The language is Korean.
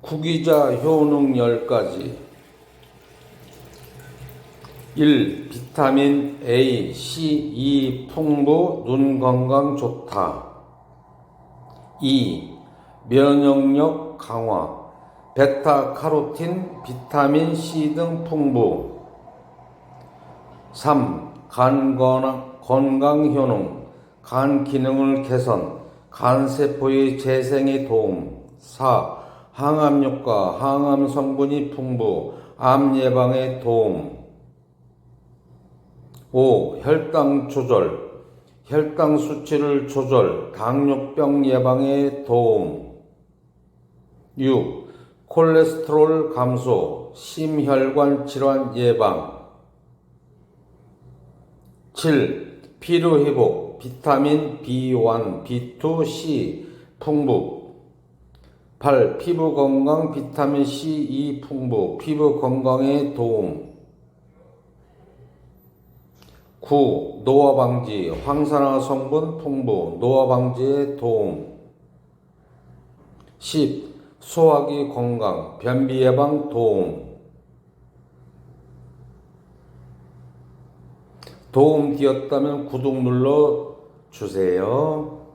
구기자 효능 10가지 1. 비타민 A, C, E 풍부 눈 건강 좋다 2. 면역력 강화 베타 카로틴, 비타민 C 등 풍부 3. 간 건강 효능 간 기능을 개선 간세포의 재생에 도움 4. 항암 효과 항암 성분이 풍부 암 예방에 도움 5. 혈당 조절 혈당 수치를 조절 당뇨병 예방에 도움 6. 콜레스테롤 감소 심혈관 질환 예방 7. 피로 회복 비타민 B1, B2, C 풍부 8. 피부 건강 비타민 C, E 풍부 피부 건강에 도움 9. 노화 방지 황산화 성분 풍부 노화 방지에 도움 10. 소화기 건강 변비 예방 도움 도움 되었다면 구독 눌러 주세요.